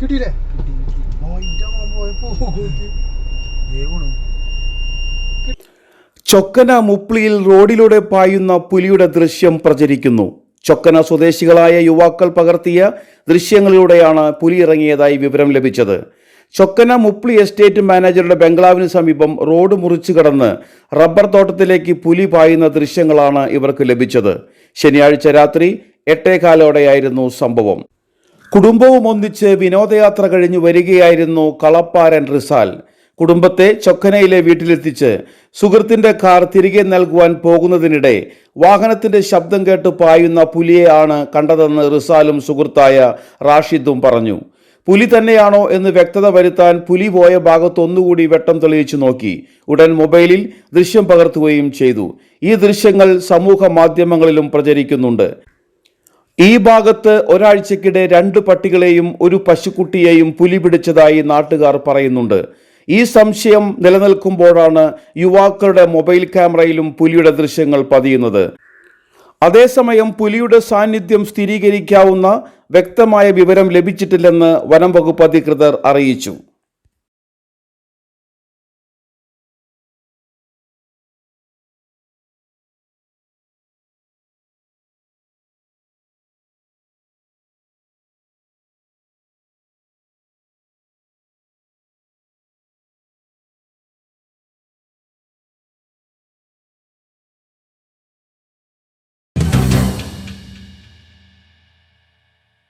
കിട്ടിയില്ലേ? ചൊക്കന മുപ്ലിയിൽ റോഡിലൂടെ പായുന്ന പുലിയുടെ ദൃശ്യം പ്രചരിക്കുന്നു. ചൊക്കന സ്വദേശികളായ യുവാക്കൾ പകർത്തിയ ദൃശ്യങ്ങളിലൂടെയാണ് പുലി ഇറങ്ങിയതായി വിവരം ലഭിച്ചത്. ചൊക്കന മുപ്ലി എസ്റ്റേറ്റ് മാനേജറുടെ ബംഗ്ലാവിന് സമീപം റോഡ് മുറിച്ചു കടന്ന് റബ്ബർ തോട്ടത്തിലേക്ക് പുലി പായുന്ന ദൃശ്യങ്ങളാണ് ഇവർക്ക് ലഭിച്ചത്. ശനിയാഴ്ച രാത്രി എട്ടേകാലോടെയായിരുന്നു സംഭവം. കുടുംബവും ഒന്നിച്ച് വിനോദയാത്ര കഴിഞ്ഞു വരികയായിരുന്നു കളപ്പാരൻ റിസാൽ. കുടുംബത്തെ ചൊക്കനയിലെ വീട്ടിലെത്തിച്ച് സുഹൃത്തിന്റെ കാർ തിരികെ നൽകുവാൻ പോകുന്നതിനിടെ വാഹനത്തിന്റെ ശബ്ദം കേട്ട് പായുന്ന പുലിയെ ആണ് കണ്ടതെന്ന് റിസാലും സുഹൃത്തായ റാഷിദും പറഞ്ഞു. പുലി തന്നെയാണോ എന്ന് വ്യക്തത വരുത്താൻ പുലി പോയ ഭാഗത്ത് ഒന്നുകൂടി വെട്ടം തെളിയിച്ചു നോക്കി. ഉടൻ മൊബൈലിൽ ദൃശ്യം പകർത്തുകയും ചെയ്തു. ഈ ദൃശ്യങ്ങൾ സമൂഹ മാധ്യമങ്ങളിലും പ്രചരിക്കുന്നുണ്ട്. ഈ ഭാഗത്ത് ഒരാഴ്ചക്കിടെ രണ്ട് പട്ടികളെയും ഒരു പശുക്കുട്ടിയെയും പുലി പിടിച്ചതായി നാട്ടുകാർ പറയുന്നുണ്ട്. ഈ സംശയം നിലനിൽക്കുമ്പോഴാണ് യുവാക്കളുടെ മൊബൈൽ ക്യാമറയിലും പുലിയുടെ ദൃശ്യങ്ങൾ പതിയുന്നത്. അതേസമയം പുലിയുടെ സാന്നിധ്യം സ്ഥിരീകരിക്കാവുന്ന വ്യക്തമായ വിവരം ലഭിച്ചിട്ടില്ലെന്ന് വനം വകുപ്പ് അധികൃതർ അറിയിച്ചു.